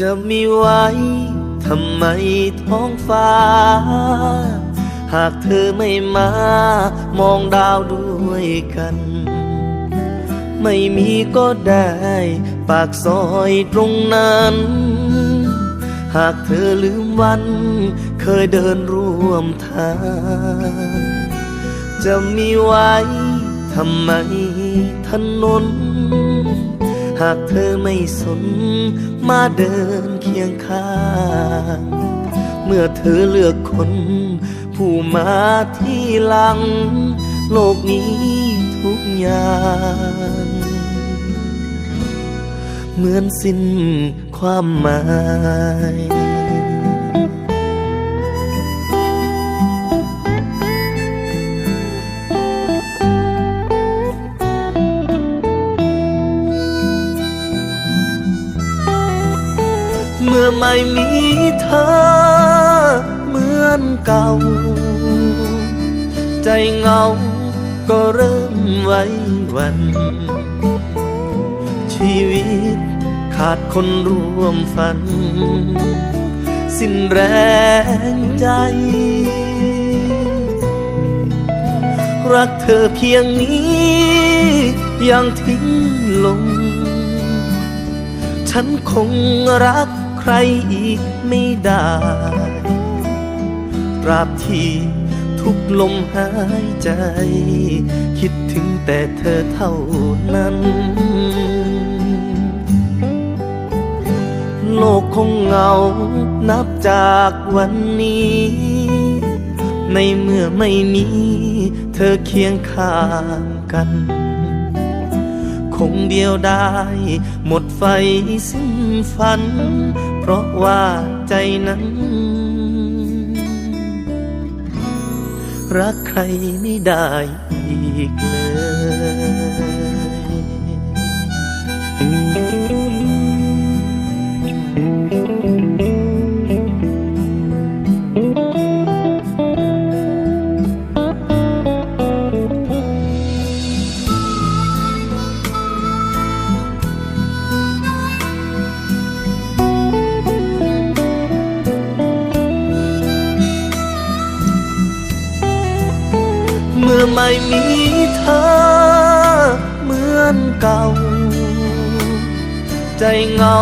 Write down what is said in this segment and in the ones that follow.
จะมีไว้ทำไมท้องฟ้า หากเธอไม่มา มองดาวด้วยกัน ไม่มีก็ได้ ปากซอยตรงนั้น หากเธอลืมวัน เคยเดินร่วมทาง จะมีไว้ทำไมถนน หากเธอไม่สนมาเดินเคียงข้าง เมื่อเธอเลือกคน ผู้มาที่หลัง โลกนี้ทุกอย่างเหมือนสิ้นความหมาย ไม่มีเธอเหมือนเก่า ใจเงาก็เริ่มไว้วัน ชีวิตขาดคนร่วมฝัน สิ้นแรงใจ รักเธอเพียงนี้ยังทิ้งลง ฉันคงรัก รอีกไม่ได้ ตราบที่ทุกลมหายใจ คิดถึงแต่เธอเท่านั้น โลกคงเหงา นับจากวันนี้ ในเมื่อไม่มี เธอเคียงข้างกัน คงเดียวได้ หมดไฟสิ้นฝัน เพราะว่าใจนั้น รักใครไม่ได้อีกเลย ไม่มีเธอเหมือนเก่า ใจเงา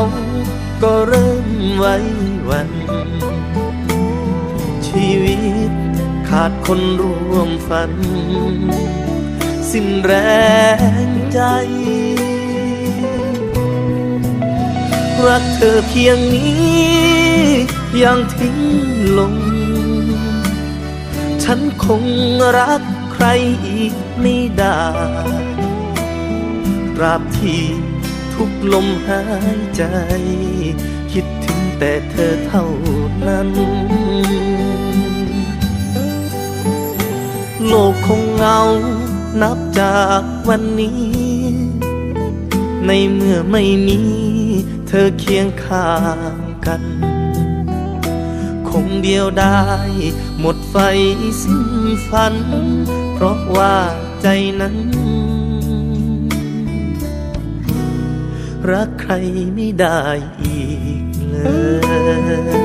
ก็เริ่มไว้วัน ชีวิตขาดคนร่วมฝัน สิ้นแรงใจ รักเธอเพียงนี้ยังทิ้งลง ฉันคงรัก ใครอีกไม่ได้ ตราบที่ทุกลมหายใจ คิดถึงแต่เธอเท่านั้น โลกคงเงา นับจากวันนี้ ในเมื่อไม่มี เธอเคียงข้างกัน คงเดียวได้ หมดไฟสิ้นฝัน เพราะว่าใจนั้น รักใครไม่ได้อีกเลย